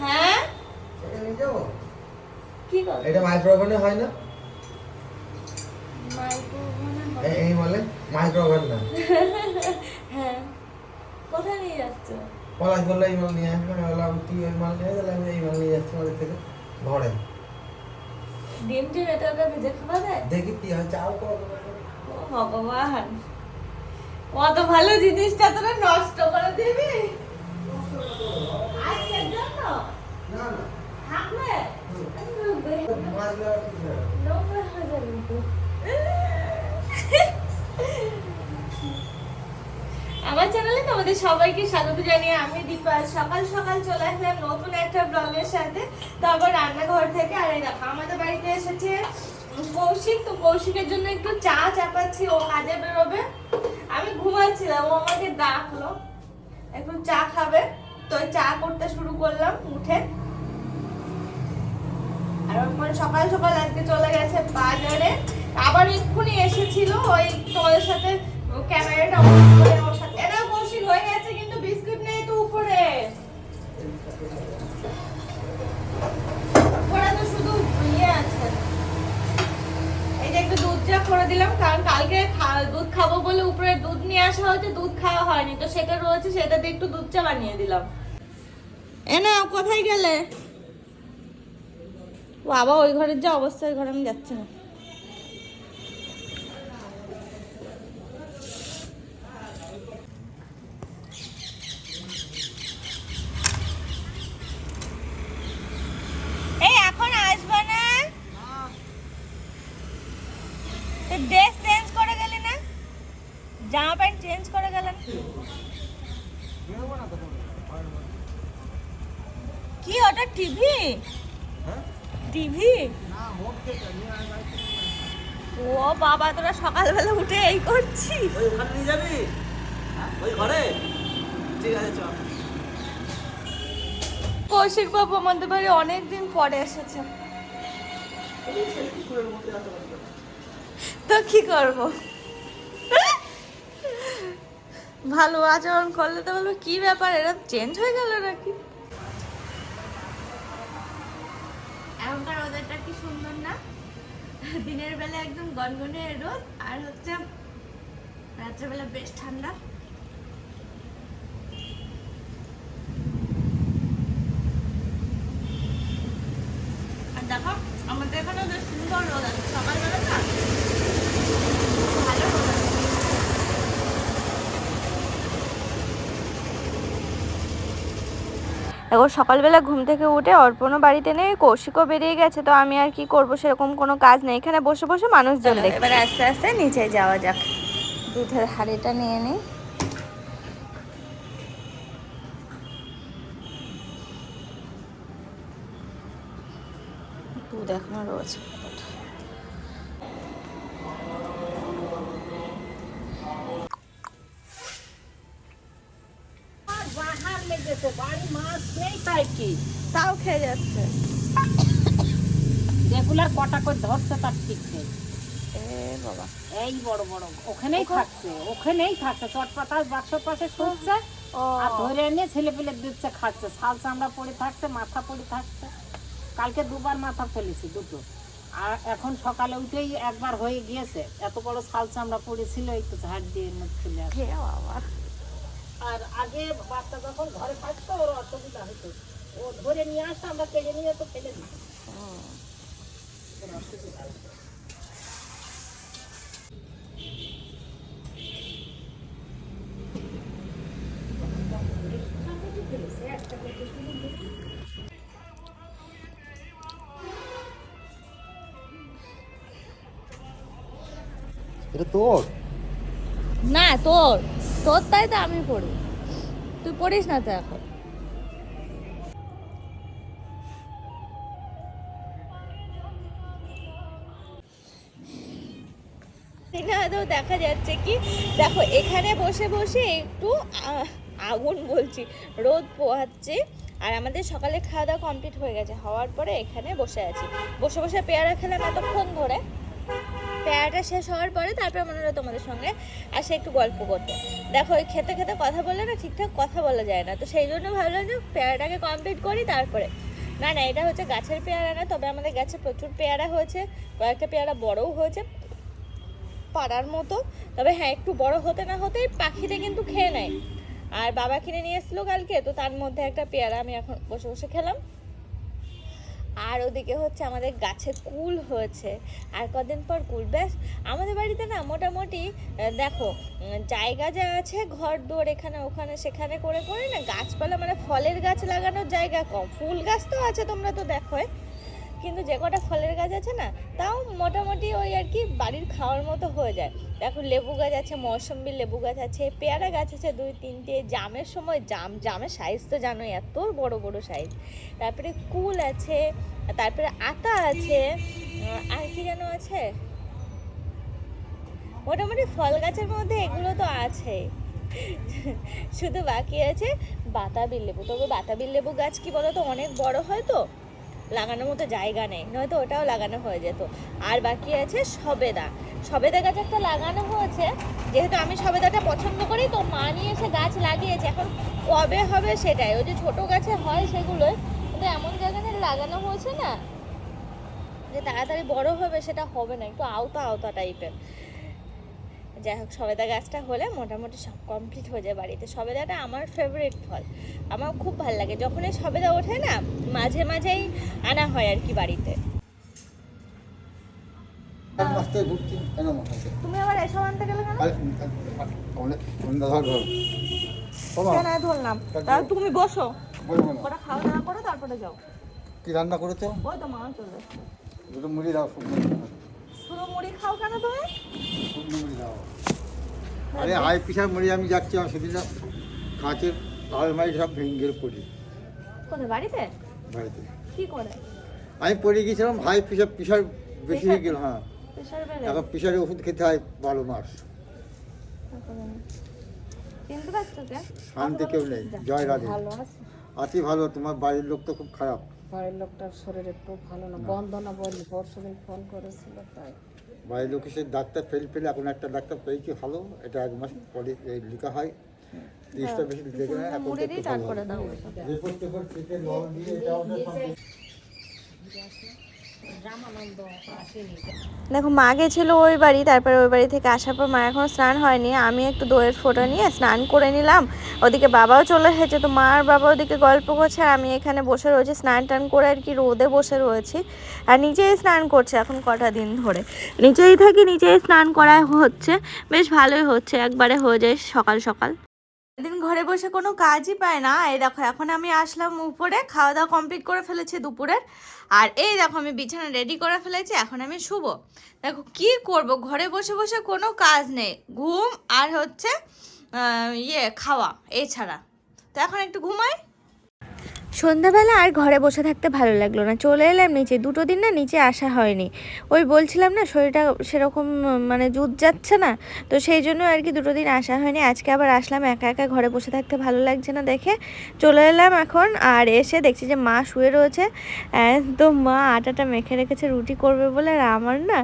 হ্যাঁ? কি এটা হয় না? মাইক্রোওভেনে এই বলে মাইক্রো না। হ্যাঁ। কোথায় নিয়ে যাচ্ছ? পলাশ বলল এই মাল নিয়ে আসবে। আমি বললাম তুই ওই মাল নিয়ে গেলে আমি এই মাল নিয়ে যাচ্ছি আমাদের থেকে? ঘরে। ডিম টিম এটা ভেজে খাওয়া যায়? দেখি কি হয় চাও ভগবান। অত ভালো জিনিসটা তোরা নষ্ট করে দিবি। আমার চ্যানেলে তোমাদের সবাইকে স্বাগত জানিয়ে আমি দীপা। সকাল সকাল চলে আসলাম নতুন একটা ব্লগের সাথে। তারপর রান্নাঘর থেকে আর এই দেখো আমাদের বাড়িতে এসেছে কৌশিক। তো কৌশিকের জন্য একটু চা চাপাচ্ছি ও কাজে বেরোবে। আমি ঘুমাচ্ছিলাম, ও আমাকে ডাকলো। একটু চা খাবে। তো চা করতে শুরু করলাম, উঠে। আর ওখানে সকাল সকাল আজকে চলে গেছে বাজারে। আবার এক্ষুনি এসেছিল ওই তোমাদের সাথে ক্যামেরাটা অন করে ওর সাথে এটা কৌশিক হয়ে গেছে কিন্তু বিস্কুট নেই তো উপরে উপরে তো শুধু ইয়ে আছে এই যে একটু দুধ চা করে দিলাম কারণ কালকে খা- দুধ খাব বলে উপরে দুধ নিয়ে আসা হয়েছে দুধ খাওয়া হয়নি তো সেটা রয়েছে সেটা দিয়ে একটু দুধ চা বানিয়ে দিলাম। এ না কোথায় গেলে? বাবা ওই ঘরের যা অবস্থা ওই ঘরে আমি যাচ্ছি না। এই এখন আসবে না? ড্রেস চেঞ্জ করে গেলি না? জামা প্যান্ট চেঞ্জ করে গেলেন কি ওটা টিভি? টিভি? ও বাবা তোরা সকালবেলা উঠে এই করছি ওখানে নিয়ে যাবি? ওই ঘরে? ঠিক আছে চল। কৌশিক বাবু আমাদের বাড়ি অনেকদিন পরে এসেছে। তো কি করব? ভালো আচরণ করলে তো বলব কি ব্যাপার এরা চেঞ্জ হয়ে গেল নাকি এখনকার ওদেরটা কি সুন্দর না দিনের বেলা একদম গনগনে রোদ, আর হচ্ছে রাত্রেবেলা বেশ ঠান্ডা। আর দেখো, আমাদের এখানে বেশ সুন্দর রোদ আছে সকালবেলা না ভালো রোদ আছে দেখো সকালবেলা ঘুম থেকে উঠে অর্পণও বাড়িতে নেই কৌশিকও বেরিয়ে গেছে তো আমি আর কি করব? সেরকম কোনো কাজ নেই। এখানে বসে বসে মানুষজন দেখে এবার আস্তে আস্তে নিচে যাওয়া যাক। দুধের হাড়িটা নিয়ে নিই দুধ এখনও রয়েছে। বাহার বাড়ি মাছ নেই তাই কি? তাও খেয়ে যাচ্ছে। রেগুলার কটা করে ধরছে তার ঠিক নেই। বাবা। এই বড় বড় ওখানেই থাকছে ওখানেই থাকছে চটপাতার বাক্সর পাশে শুচ্ছে আর ধরে এনে ছেলে পেলে দিচ্ছে খাচ্ছে শাল চামড়া পড়ে থাকছে মাথা পড়ে থাকছে। কালকে দুবার মাথা ফেলেছি দুটো। আর এখন সকালে উঠেই একবার হয়ে গিয়েছে এত বড় শাল চামড়া পড়েছিল একটু ঝাড় দিয়ে মুখ খুলে আসে বাবা। আগে বাচ্চা যখন ঘরে থাকতো ওর অসুবিধা হতো। ও ধরে নিয়ে আসতো আমরা কেড়ে নিয়ে তো ফেলে দিত এটা তোর? না তোর। তোর তাই তো আমি পড়ি। তুই পড়িস না তো এখন? হয়তো দেখা যাচ্ছে কি, দেখো, এখানে বসে বসে একটু আগুন বলছি, রোদ পোহাচ্ছে, আর আমাদের সকালে খাওয়া দাওয়া কমপ্লিট হয়ে গেছে, হওয়ার পরে এখানে বসে আছি। বসে বসে পেয়ারা খেলাম এতক্ষণ ধরে পেয়ারাটা শেষ হওয়ার পরে তারপরে মনে হলো তোমাদের সঙ্গে আসে একটু গল্প করতে। দেখো, ওই খেতে খেতে কথা বললে না ঠিকঠাক কথা বলা যায় না। তো সেই জন্য ভাবলাম যে পেয়ারাটাকে কমপ্লিট করি তারপরে। না না, এটা হচ্ছে গাছের পেয়ারা না, তবে আমাদের গাছে প্রচুর পেয়ারা হয়েছে, কয়েকটা পেয়ারা বড়ও হয়েছে পাড়ার মতো। তবে হ্যাঁ একটু বড় হতে না হতেই পাখিতে কিন্তু খেয়ে নেয়। আর বাবা কিনে নিয়ে এসেছিল কালকে, তো তার মধ্যে একটা পেয়ারা আমি এখন বসে বসে খেলাম। আর ওদিকে হচ্ছে আমাদের গাছে কুল হয়েছে। আর কদিন পর কুল, ব্যাস। আমাদের বাড়িতে না মোটামুটি দেখো জায়গা যা আছে, ঘর দোর এখানে, ওখানে, সেখানে করে করে না গাছপালা মানে ফলের গাছ লাগানোর জায়গা কম। ফুল গাছ তো আছে তোমরা তো দেখোই। কিন্তু যে কটা ফলের গাছ আছে না, তাও মোটামুটি ওই আর কি বাড়ির খাওয়ার মতো হয়ে যায়। দেখো, লেবু গাছ আছে, মৌসম্বি লেবু গাছ আছে, পেয়ারা গাছ আছে দুই, তিনটে। জামের সময় জাম, জামের সাইজ তো জানোই, এত বড় বড় সাইজ তারপরে কুল আছে তারপরে আতা আছে আর কি যেন আছে? মোটামুটি ফল গাছের মধ্যে এগুলো তো আছে। শুধু বাকি আছে বাতাবি লেবু। তবে বাতাবি লেবু গাছ কি বলতো, অনেক বড় হয় তো, লাগানোর মতো জায়গা নেই, নয়তো ওটাও লাগানো হয়ে যেত। আর বাকি আছে সবেদা। সবেদা গাছ একটা লাগানো হয়েছে, যেহেতু আমি সবেদাটা পছন্দ করি, তো মা নিয়ে এসে গাছ লাগিয়েছে। এখন কবে হবে সেটাই, ওই যে ছোটো গাছে হয় সেগুলোই। লাগানো হয়েছে না? যে তাড়াতাড়ি বড় হবে সেটা হবে না একটু আওতা আওতা টাইপের যাই হোক সবেদা গাছটা হলে মোটামুটি সব কমপ্লিট হয়ে যায় বাড়িতে। সবেদাটা আমার ফেভারিট ফল। আমার খুব ভালো লাগে। যখন এই সবেদা ওঠে না মাঝে মাঝেই আনা হয় আর কি বাড়িতে। তুমি আবার এসব আনতে গেলে কেন? ধরলাম। তাহলে তুমি বসো। ওটা খাওয়া দাওয়া করো তারপরে যাও। কি রান্না করেছ? ওই তো মা চলে দুটো মুড়ি দাও শুধু মুড়ি খাও কেন তুমি? শুকনো মুড়ি দাও। আরে হাই পিসার মুড়ি আমি যাচ্ছি আমার সেদিন কাঁচের আলমারি সব ভেঙে গেলে পড়ি। কোথায় বাড়িতে? বাড়িতে। কি করে? আমি পড়ে গিয়েছিলাম হাই পিসার পিসার বেশি হয়ে গেল হ্যাঁ। এখন পিসারের ওষুধ খেতে হয় বারো মাস। শান্তি কেউ নেই। জয় রাধে। আছি ভালো তোমার বাড়ির লোক তো খুব খারাপ। বাড়ির লোকটার শরীর একটু ভালো না। বন্ধনা বলি পরশু দিন ফোন করেছিল তাই। বাড়ির লোক এসে ডাক্তার ফেল ফেলে এখন একটা ডাক্তার পেয়েছি ভালো? এটা এক মাস পরে এই লেখা হয়। তিরিশটা বেশি লেগে না এখন রিপোর্ট টিপোর্ট দিয়ে এটা দেখো, মা গেছিল ওই বাড়ি, তারপরে ওই বাড়ি থেকে আসার পর মা এখনও স্নান হয়নি। আমি একটু দইয়ের ফোঁটা নিয়ে স্নান করে নিলাম। ওদিকে বাবাও চলে এসেছে, তো মা আর বাবা ওদিকে গল্প করছে, আর আমি এখানে বসে রয়েছি, স্নান টান করে আর কি রোদে বসে রয়েছি। আর নিচেই স্নান করছে এখন কটা দিন ধরে। নিচেই থাকি নিচেই স্নান করা হচ্ছে। বেশ ভালোই হচ্ছে, একবারে হয়ে যায় সকাল সকাল। দিন ঘরে বসে কোনো কাজই পায় না। এই দেখো, এখন আমি আসলাম উপরে খাওয়া দাওয়া কমপ্লিট করে ফেলেছি দুপুরের। আর এই দেখো, আমি বিছানা রেডি করে ফেলেছি, এখন আমি শুব। দেখো, কি করব? ঘরে বসে বসে কোনো কাজ নেই। ঘুম আর হচ্ছে ইয়ে খাওয়া, এছাড়া। তো এখন একটু ঘুমাই। সন্ধ্যাবেলা আর ঘরে বসে থাকতে ভালো লাগল না। চলে এলাম নিচে। দুটো দিন না নিচে আসা হয়নি। ওই বলছিলাম না, শরীরটা সেরকম মানে জুত যাচ্ছে না। তো সেই জন্য আর কি দুটো দিন আসা হয়নি। আজকে আবার আসলাম একা একা, ঘরে বসে থাকতে ভালো লাগছে না দেখে। চলে এলাম এখন আর এসে দেখছি যে মা শুয়ে রয়েছে। তো মা আটাটা মেখে রেখেছে, রুটি করবে বলে। আর আমার না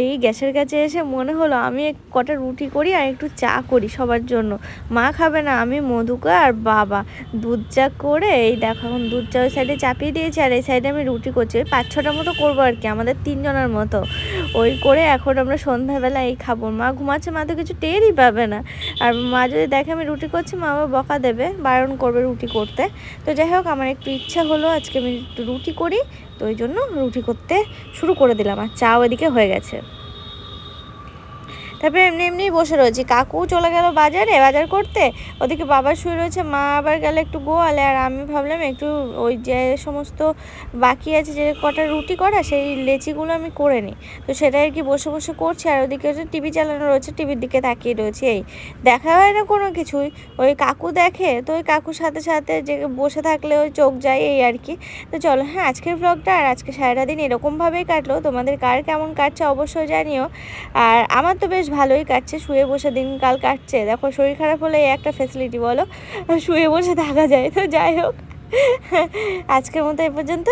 এই গ্যাসের কাছে এসে মনে হলো আমি কটা রুটি করি আর একটু চা করি সবার জন্য। মা খাবে না, আমি মধুকা আর বাবা। দুধ চা করে এই দেখো এখন দুধ চা ওই সাইডে চাপিয়ে দিয়েছি, আর এই সাইডে আমি রুটি করছি। ওই পাঁচ ছটা মতো করব আর কি, আমাদের তিনজনের মতো। ওই করে এখন আমরা সন্ধ্যাবেলা এই খাব। মা ঘুমাচ্ছে, মা তো কিছু টেরই পাবে না। আর মা যদি দেখে আমি রুটি করছি, মা আবার বকা দেবে, বারণ করবে রুটি করতে। তো যাই হোক, আমার একটু ইচ্ছা হলো, আজকে আমি রুটি করি। তো ওই জন্য রুটি করতে শুরু করে দিলাম, আর চা ওইদিকে হয়ে গেছে। তারপরে এমনি এমনি বসে রয়েছি। কাকু চলে গেল বাজারে, বাজার করতে। ওদিকে বাবা শুয়ে রয়েছে, মা আবার গেলে একটু গোয়ালে। আর আমি ভাবলাম একটু ওই যে সমস্ত বাকি আছে যে কটা রুটি করা, সেই লেচিগুলো আমি করে নিই। তো সেটাই আর কি বসে বসে করছি। আর ওদিকে হচ্ছে টিভি চালানো রয়েছে, টিভির দিকে তাকিয়ে রয়েছে। এই দেখা হয় না কোনো কিছুই। ওই কাকু দেখে, তো ওই কাকুর সাথে সাথে যে বসে থাকলে ওই চোখ যায়, এই আর কি। তো চলো হ্যাঁ আজকের ব্লগটা আর আজকে সারাটা দিন এরকমভাবেই কাটলো। তোমাদের কার কেমন কাটছে অবশ্যই জানিও। আর আমার তো বেশ ভালোই কাটছে, শুয়ে বসে দিনকাল কাটছে। দেখো, শরীর খারাপ হলে একটা ফেসিলিটি বলো, শুয়ে বসে থাকা যায়। তো যাই হোক, আজকের মতো এ পর্যন্ত।